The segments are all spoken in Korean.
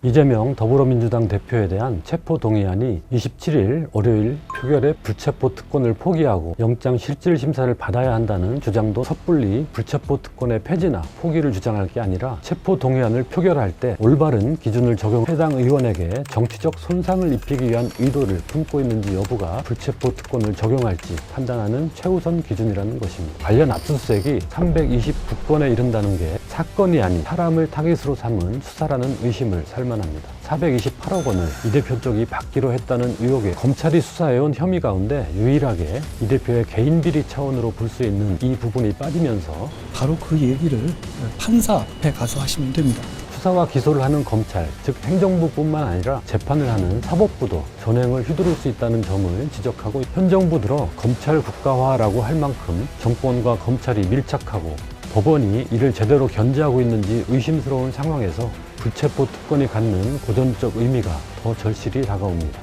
이재명 더불어민주당 대표에 대한 체포 동의안이 27일 월요일 표결에 불체포 특권을 포기하고 영장 실질 심사를 받아야 한다는 주장도 섣불리 불체포 특권의 폐지나 포기를 주장할 게 아니라 체포 동의안을 표결할 때 올바른 기준을 적용 해당 의원에게 정치적 손상을 입히기 위한 의도를 품고 있는지 여부가 불체포 특권을 적용할지 판단하는 최우선 기준이라는 것입니다. 관련 압수수색이 329건에 이른다는 게 사건이 아닌 사람을 타깃으로 삼은 수사라는 의심을 살 만합니다. 428억 원을 이 대표 쪽이 받기로 했다는 의혹에 검찰이 수사해온 혐의 가운데 유일하게 이 대표의 개인 비리 차원으로 볼 수 있는 이 부분이 빠지면서 바로 그 얘기를 판사 앞에 가서 하시면 됩니다. 수사와 기소를 하는 검찰, 즉 행정부뿐만 아니라 재판을 하는 사법부도 전횡을 휘두를 수 있다는 점을 지적하고 현 정부 들어 검찰 국가화라고 할 만큼 정권과 검찰이 밀착하고 법원이 이를 제대로 견제하고 있는지 의심스러운 상황에서 불체포 특권이 갖는 고전적 의미가 더 절실히 다가옵니다.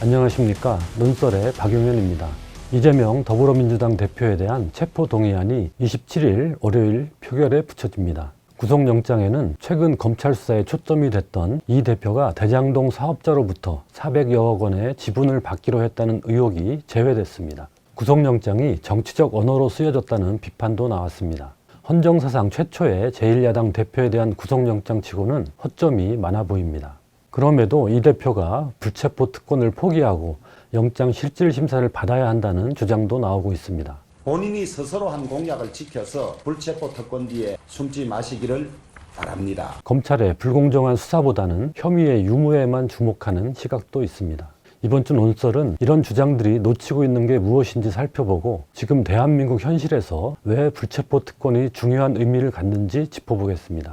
안녕하십니까. 논설의 박용현입니다. 이재명 더불어민주당 대표에 대한 체포 동의안이 27일 월요일 표결에 붙여집니다. 구속영장에는 최근 검찰 수사에 초점이 됐던 이 대표가 대장동 사업자로부터 400여억 원의 지분을 받기로 했다는 의혹이 제외됐습니다. 구속영장이 정치적 언어로 쓰여졌다는 비판도 나왔습니다. 헌정사상 최초의 제1야당 대표에 대한 구속영장 치고는 허점이 많아 보입니다. 그럼에도 이 대표가 불체포 특권을 포기하고 영장 실질 심사를 받아야 한다는 주장도 나오고 있습니다. 본인이 스스로 한 공약을 지켜서 불체포 특권 뒤에 숨지 마시기를 바랍니다. 검찰의 불공정한 수사보다는 혐의의 유무에만 주목하는 시각도 있습니다. 이번 주 논설은 이런 주장들이 놓치고 있는 게 무엇인지 살펴보고 지금 대한민국 현실에서 왜 불체포 특권이 중요한 의미를 갖는지 짚어보겠습니다.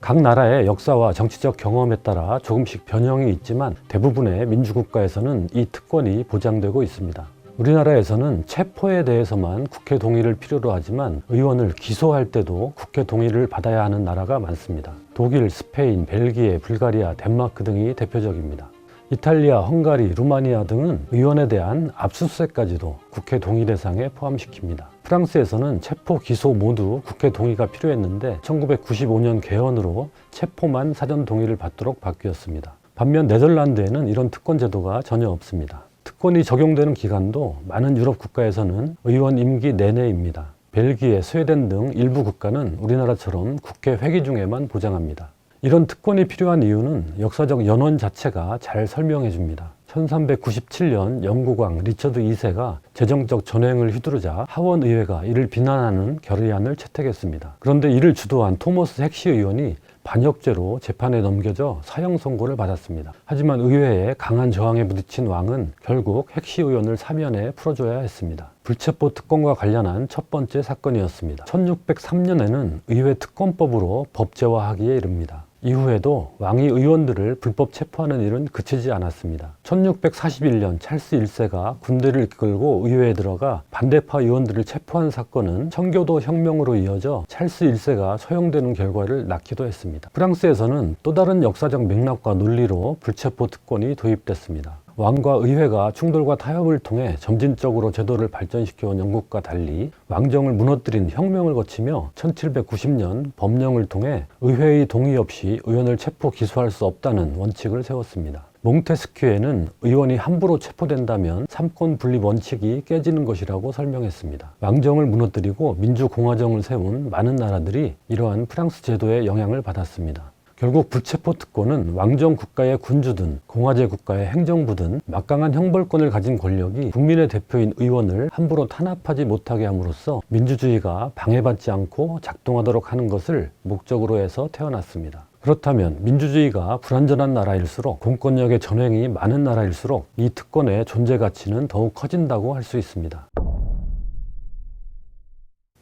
각 나라의 역사와 정치적 경험에 따라 조금씩 변형이 있지만 대부분의 민주국가에서는 이 특권이 보장되고 있습니다. 우리나라에서는 체포에 대해서만 국회 동의를 필요로 하지만 의원을 기소할 때도 국회 동의를 받아야 하는 나라가 많습니다. 독일, 스페인, 벨기에, 불가리아, 덴마크 등이 대표적입니다. 이탈리아, 헝가리, 루마니아 등은 의원에 대한 압수수색까지도 국회 동의 대상에 포함시킵니다. 프랑스에서는 체포, 기소 모두 국회 동의가 필요했는데 1995년 개헌으로 체포만 사전 동의를 받도록 바뀌었습니다. 반면 네덜란드에는 이런 특권 제도가 전혀 없습니다. 특권이 적용되는 기간도 많은 유럽 국가에서는 의원 임기 내내입니다. 벨기에, 스웨덴 등 일부 국가는 우리나라처럼 국회 회기 중에만 보장합니다. 이런 특권이 필요한 이유는 역사적 연원 자체가 잘 설명해 줍니다. 1397년 영국왕 리처드 2세가 재정적 전횡을 휘두르자 하원 의회가 이를 비난하는 결의안을 채택했습니다. 그런데 이를 주도한 토머스 핵시 의원이 반역죄로 재판에 넘겨져 사형 선고를 받았습니다. 하지만 의회에 강한 저항에 부딪힌 왕은 결국 핵시 의원을 사면에 풀어줘야 했습니다. 불체포 특권과 관련한 첫 번째 사건이었습니다. 1603년에는 의회 특권법으로 법제화하기에 이릅니다. 이후에도 왕이 의원들을 불법 체포하는 일은 그치지 않았습니다. 1641년 찰스 1세가 군대를 이끌고 의회에 들어가 반대파 의원들을 체포한 사건은 청교도 혁명으로 이어져 찰스 1세가 소용되는 결과를 낳기도 했습니다. 프랑스에서는 또 다른 역사적 맥락과 논리로 불체포 특권이 도입됐습니다. 왕과 의회가 충돌과 타협을 통해 점진적으로 제도를 발전시켜온 영국과 달리 왕정을 무너뜨린 혁명을 거치며 1790년 법령을 통해 의회의 동의 없이 의원을 체포 기소할 수 없다는 원칙을 세웠습니다. 몽테스큐에는 의원이 함부로 체포된다면 삼권 분립 원칙이 깨지는 것이라고 설명했습니다. 왕정을 무너뜨리고 민주공화정을 세운 많은 나라들이 이러한 프랑스 제도의 영향을 받았습니다. 결국 불체포 특권은 왕정 국가의 군주든 공화제 국가의 행정부든 막강한 형벌권을 가진 권력이 국민의 대표인 의원을 함부로 탄압하지 못하게 함으로써 민주주의가 방해받지 않고 작동하도록 하는 것을 목적으로 해서 태어났습니다. 그렇다면 민주주의가 불완전한 나라일수록 공권력의 전횡이 많은 나라일수록 이 특권의 존재 가치는 더욱 커진다고 할 수 있습니다.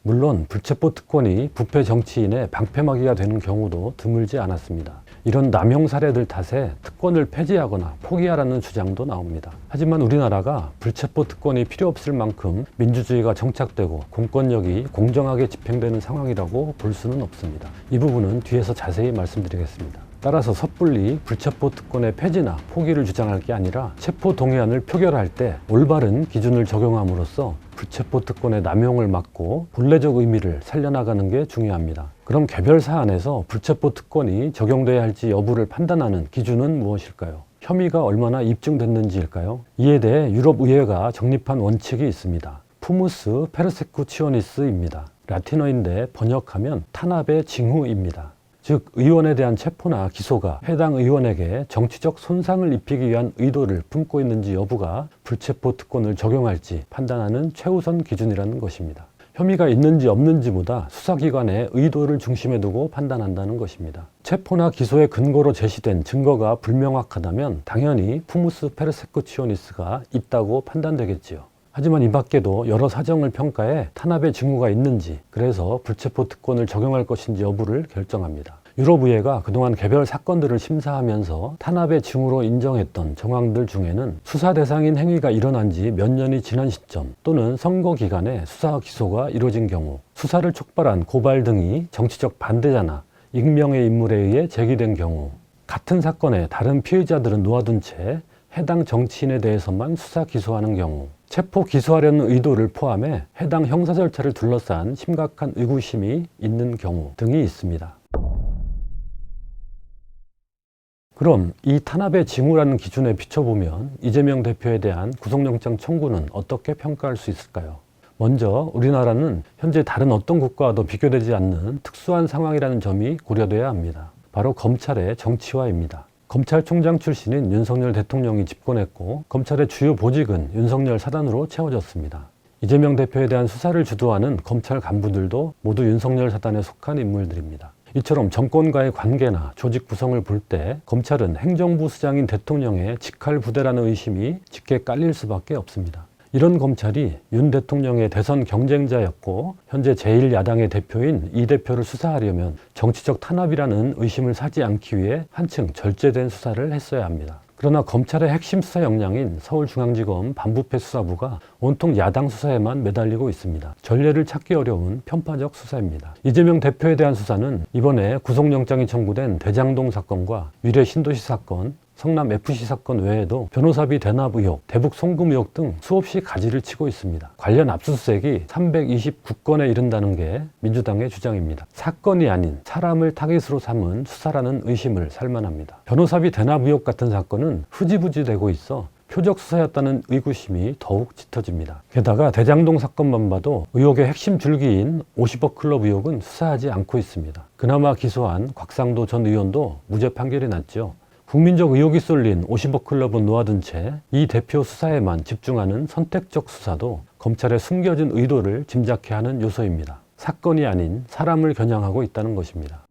물론 불체포 특권이 부패 정치인의 방패막이가 되는 경우도 드물지 않았습니다. 이런 남용 사례들 탓에 특권을 폐지하거나 포기하라는 주장도 나옵니다. 하지만 우리나라가 불체포 특권이 필요 없을 만큼 민주주의가 정착되고 공권력이 공정하게 집행되는 상황이라고 볼 수는 없습니다. 이 부분은 뒤에서 자세히 말씀드리겠습니다. 따라서 섣불리 불체포 특권의 폐지나 포기를 주장할 게 아니라 체포 동의안을 표결할 때 올바른 기준을 적용함으로써 불체포 특권의 남용을 막고 본래적 의미를 살려나가는 게 중요합니다. 그럼 개별 사안에서 불체포 특권이 적용돼야 할지 여부를 판단하는 기준은 무엇일까요? 혐의가 얼마나 입증됐는지일까요? 이에 대해 유럽 의회가 정립한 원칙이 있습니다. 푸무스 페르세쿠치오니스입니다. 라틴어인데 번역하면 탄압의 징후입니다. 즉 의원에 대한 체포나 기소가 해당 의원에게 정치적 손상을 입히기 위한 의도를 품고 있는지 여부가 불체포 특권을 적용할지 판단하는 최우선 기준이라는 것입니다. 혐의가 있는지 없는지보다 수사기관의 의도를 중심에 두고 판단한다는 것입니다. 체포나 기소의 근거로 제시된 증거가 불명확하다면 당연히 푸무스 페르세쿠치오니스가 있다고 판단되겠지요. 하지만 이 밖에도 여러 사정을 평가해 탄압의 징후가 있는지 그래서 불체포 특권을 적용할 것인지 여부를 결정합니다. 유럽의회가 그동안 개별 사건들을 심사하면서 탄압의 징후로 인정했던 정황들 중에는 수사 대상인 행위가 일어난 지 몇 년이 지난 시점 또는 선거 기간에 수사 기소가 이루어진 경우 수사를 촉발한 고발 등이 정치적 반대자나 익명의 인물에 의해 제기된 경우 같은 사건에 다른 피의자들은 놓아둔 채 해당 정치인에 대해서만 수사 기소하는 경우 체포 기소하려는 의도를 포함해 해당 형사 절차를 둘러싼 심각한 의구심이 있는 경우 등이 있습니다. 그럼 이 탄압의 징후라는 기준에 비춰보면 이재명 대표에 대한 구속영장 청구는 어떻게 평가할 수 있을까요? 먼저 우리나라는 현재 다른 어떤 국가와도 비교되지 않는 특수한 상황이라는 점이 고려돼야 합니다. 바로 검찰의 정치화입니다. 검찰총장 출신인 윤석열 대통령이 집권했고 검찰의 주요 보직은 윤석열 사단으로 채워졌습니다. 이재명 대표에 대한 수사를 주도하는 검찰 간부들도 모두 윤석열 사단에 속한 인물들입니다. 이처럼 정권과의 관계나 조직 구성을 볼 때 검찰은 행정부 수장인 대통령의 직할 부대라는 의심이 짙게 깔릴 수밖에 없습니다. 이런 검찰이 윤 대통령의 대선 경쟁자였고 현재 제1야당의 대표인 이 대표를 수사하려면 정치적 탄압이라는 의심을 사지 않기 위해 한층 절제된 수사를 했어야 합니다. 그러나 검찰의 핵심 수사 역량인 서울중앙지검 반부패 수사부가 온통 야당 수사에만 매달리고 있습니다. 전례를 찾기 어려운 편파적 수사입니다. 이재명 대표에 대한 수사는 이번에 구속영장이 청구된 대장동 사건과 위례 신도시 사건, 성남 FC 사건 외에도 변호사비 대납 의혹, 대북 송금 의혹 등 수없이 가지를 치고 있습니다. 관련 압수수색이 329건에 이른다는 게 민주당의 주장입니다. 사건이 아닌 사람을 타깃으로 삼은 수사라는 의심을 살만합니다. 변호사비 대납 의혹 같은 사건은 흐지부지 되고 있어 표적 수사였다는 의구심이 더욱 짙어집니다. 게다가 대장동 사건만 봐도 의혹의 핵심 줄기인 50억 클럽 의혹은 수사하지 않고 있습니다. 그나마 기소한 곽상도 전 의원도 무죄 판결이 났죠. 국민적 의혹이 쏠린 50억 클럽은 놓아둔 채 이 대표 수사에만 집중하는 선택적 수사도 검찰의 숨겨진 의도를 짐작케 하는 요소입니다. 사건이 아닌 사람을 겨냥하고 있다는 것입니다.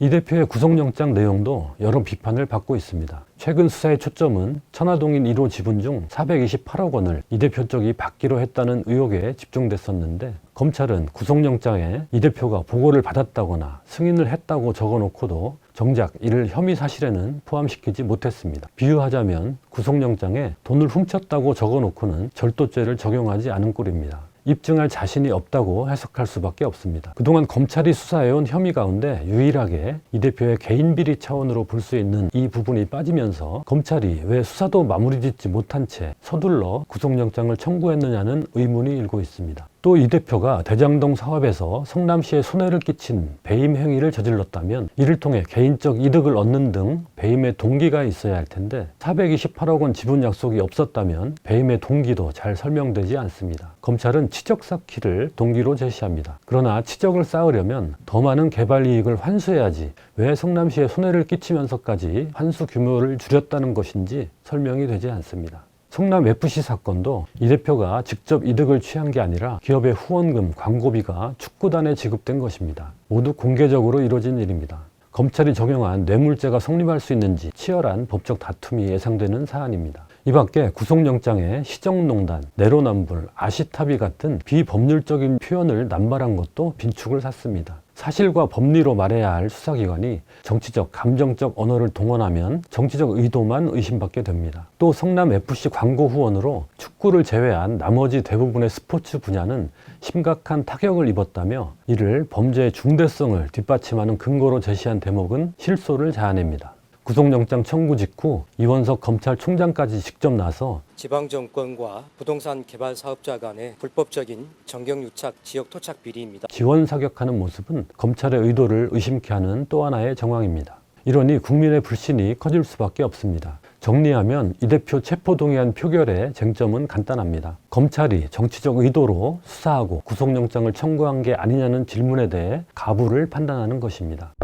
이 대표의 구속영장 내용도 여러 비판을 받고 있습니다. 최근 수사의 초점은 천화동인 1호 지분 중 428억 원을 이 대표 쪽이 받기로 했다는 의혹에 집중됐었는데 검찰은 구속영장에 이 대표가 보고를 받았다거나 승인을 했다고 적어놓고도 정작 이를 혐의 사실에는 포함시키지 못했습니다. 비유하자면 구속영장에 돈을 훔쳤다고 적어놓고는 절도죄를 적용하지 않은 꼴입니다. 입증할 자신이 없다고 해석할 수밖에 없습니다. 그동안 검찰이 수사해온 혐의 가운데 유일하게 이 대표의 개인 비리 차원으로 볼 수 있는 이 부분이 빠지면서 검찰이 왜 수사도 마무리 짓지 못한 채 서둘러 구속영장을 청구했느냐는 의문이 일고 있습니다. 또 이 대표가 대장동 사업에서 성남시에 손해를 끼친 배임 행위를 저질렀다면 이를 통해 개인적 이득을 얻는 등 배임의 동기가 있어야 할 텐데 428억 원 지분 약속이 없었다면 배임의 동기도 잘 설명되지 않습니다. 검찰은 치적 쌓기를 동기로 제시합니다. 그러나 치적을 쌓으려면 더 많은 개발 이익을 환수해야지 왜 성남시에 손해를 끼치면서까지 환수 규모를 줄였다는 것인지 설명이 되지 않습니다. 성남 FC 사건도 이 대표가 직접 이득을 취한 게 아니라 기업의 후원금, 광고비가 축구단에 지급된 것입니다. 모두 공개적으로 이루어진 일입니다. 검찰이 적용한 뇌물죄가 성립할 수 있는지 치열한 법적 다툼이 예상되는 사안입니다. 이 밖에 구속영장에 시정농단, 내로남불, 아시타비 같은 비법률적인 표현을 남발한 것도 빈축을 샀습니다. 사실과 법리로 말해야 할 수사기관이 정치적, 감정적 언어를 동원하면 정치적 의도만 의심받게 됩니다. 또 성남 FC 광고 후원으로 축구를 제외한 나머지 대부분의 스포츠 분야는 심각한 타격을 입었다며 이를 범죄의 중대성을 뒷받침하는 근거로 제시한 대목은 실소를 자아냅니다. 구속영장 청구 직후 이원석 검찰총장까지 직접 나서 지방 정권과 부동산 개발 사업자 간의 불법적인 정경 유착 지역 토착 비리입니다. 지원 사격하는 모습은 검찰의 의도를 의심케 하는 또 하나의 정황입니다. 이러니 국민의 불신이 커질 수밖에 없습니다. 정리하면 이 대표 체포동의안 표결의 쟁점은 간단합니다. 검찰이 정치적 의도로 수사하고 구속영장을 청구한 게 아니냐는 질문에 대해 가부를 판단하는 것입니다.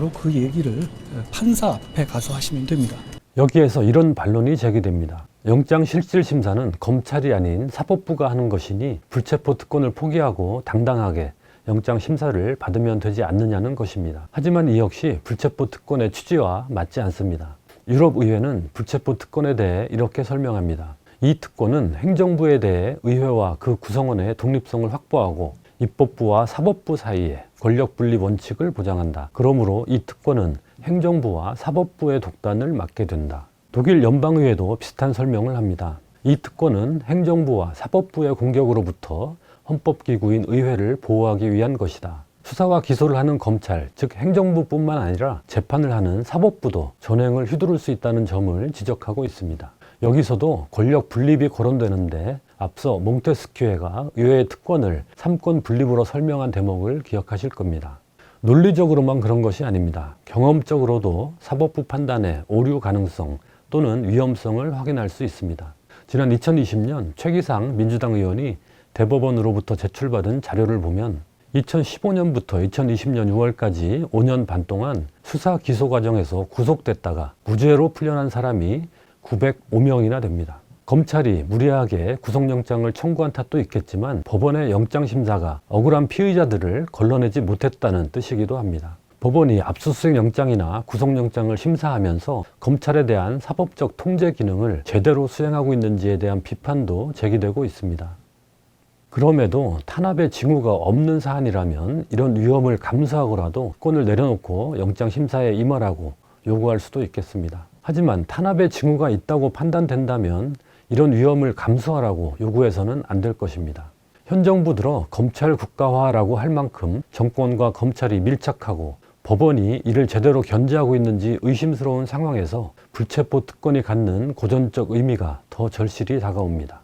바로 그 얘기를 판사 앞에 가서 하시면 됩니다. 여기에서 이런 반론이 제기됩니다. 영장 실질 심사는 검찰이 아닌 사법부가 하는 것이니 불체포 특권을 포기하고 당당하게 영장 심사를 받으면 되지 않느냐는 것입니다. 하지만 이 역시 불체포 특권의 취지와 맞지 않습니다. 유럽 의회는 불체포 특권에 대해 이렇게 설명합니다. 이 특권은 행정부에 대해 의회와 그 구성원의 독립성을 확보하고 입법부와 사법부 사이에 권력 분리 원칙을 보장한다. 그러므로 이 특권은 행정부와 사법부의 독단을 맡게 된다. 독일 연방의회도 비슷한 설명을 합니다. 이 특권은 행정부와 사법부의 공격으로부터 헌법기구인 의회를 보호하기 위한 것이다. 수사와 기소를 하는 검찰, 즉 행정부뿐만 아니라 재판을 하는 사법부도 전횡을 휘두를 수 있다는 점을 지적하고 있습니다. 여기서도 권력 분립이 거론되는데 앞서 몽테스키에가 의회의 특권을 삼권 분립으로 설명한 대목을 기억하실 겁니다. 논리적으로만 그런 것이 아닙니다. 경험적으로도 사법부 판단의 오류 가능성 또는 위험성을 확인할 수 있습니다. 지난 2020년 최기상 민주당 의원이 대법원으로부터 제출받은 자료를 보면 2015년부터 2020년 6월까지 5년 반 동안 수사 기소 과정에서 구속됐다가 무죄로 풀려난 사람이 905명이나 됩니다. 검찰이 무리하게 구속영장을 청구한 탓도 있겠지만 법원의 영장심사가 억울한 피의자들을 걸러내지 못했다는 뜻이기도 합니다. 법원이 압수수색 영장이나 구속영장을 심사하면서 검찰에 대한 사법적 통제 기능을 제대로 수행하고 있는지에 대한 비판도 제기되고 있습니다. 그럼에도 탄압의 징후가 없는 사안이라면 이런 위험을 감수하고라도 권을 내려놓고 영장 심사에 임하라고 요구할 수도 있겠습니다. 하지만 탄압의 징후가 있다고 판단된다면 이런 위험을 감수하라고 요구해서는 안 될 것입니다. 현 정부 들어 검찰 국가화라고 할 만큼 정권과 검찰이 밀착하고 법원이 이를 제대로 견제하고 있는지 의심스러운 상황에서 불체포 특권이 갖는 고전적 의미가 더 절실히 다가옵니다.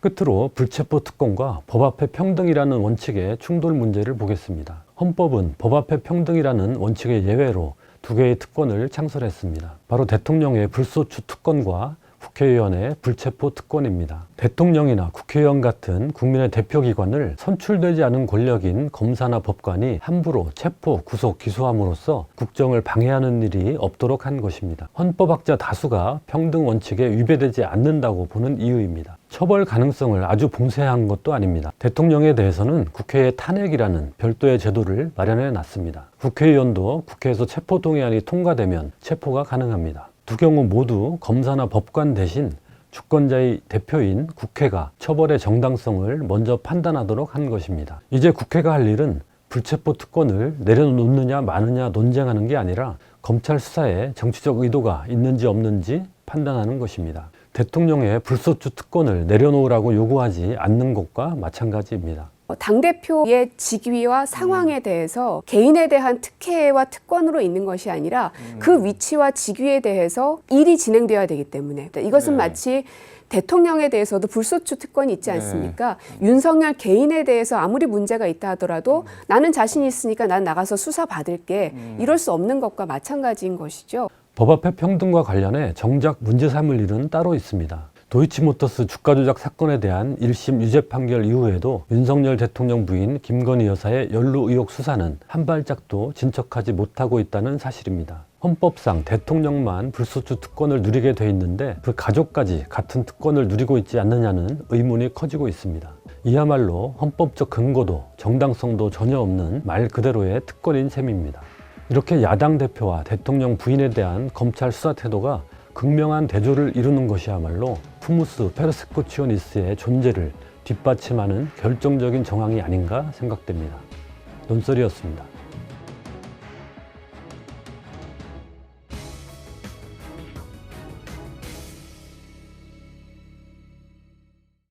끝으로 불체포 특권과 법 앞에 평등이라는 원칙의 충돌 문제를 보겠습니다. 헌법은 법 앞에 평등이라는 원칙의 예외로 두 개의 특권을 창설했습니다. 바로 대통령의 불소추 특권과 국회의원의 불체포 특권입니다. 대통령이나 국회의원 같은 국민의 대표기관을 선출되지 않은 권력인 검사나 법관이 함부로 체포, 구속, 기소함으로써 국정을 방해하는 일이 없도록 한 것입니다. 헌법학자 다수가 평등 원칙에 위배되지 않는다고 보는 이유입니다. 처벌 가능성을 아주 봉쇄한 것도 아닙니다. 대통령에 대해서는 국회의 탄핵이라는 별도의 제도를 마련해 놨습니다. 국회의원도 국회에서 체포동의안이 통과되면 체포가 가능합니다. 두 경우 모두 검사나 법관 대신 주권자의 대표인 국회가 처벌의 정당성을 먼저 판단하도록 한 것입니다. 이제 국회가 할 일은 불체포 특권을 내려놓느냐 마느냐 논쟁하는 게 아니라 검찰 수사에 정치적 의도가 있는지 없는지 판단하는 것입니다. 대통령의 불소추 특권을 내려놓으라고 요구하지 않는 것과 마찬가지입니다. 어, 당대표의 직위와 상황에 대해서 개인에 대한 특혜와 특권으로 있는 것이 아니라 그 위치와 직위에 대해서 일이 진행되어야 되기 때문에. 이것은 마치 대통령에 대해서도 불소추 특권이 있지 않습니까? 윤석열 개인에 대해서 아무리 문제가 있다 하더라도 나는 자신 있으니까 난 나가서 수사 받을게. 이럴 수 없는 것과 마찬가지인 것이죠. 법 앞의 평등과 관련해 정작 문제 삼을 일은 따로 있습니다. 도이치모터스 주가 조작 사건에 대한 1심 유죄 판결 이후에도 윤석열 대통령 부인 김건희 여사의 연루 의혹 수사는 한 발짝도 진척하지 못하고 있다는 사실입니다. 헌법상 대통령만 불소추 특권을 누리게 돼 있는데 그 가족까지 같은 특권을 누리고 있지 않느냐는 의문이 커지고 있습니다. 이야말로 헌법적 근거도 정당성도 전혀 없는 말 그대로의 특권인 셈입니다. 이렇게 야당 대표와 대통령 부인에 대한 검찰 수사 태도가 극명한 대조를 이루는 것이야말로 푸무스 페르스코치오니스의 존재를 뒷받침하는 결정적인 정황이 아닌가 생각됩니다. 논설이었습니다.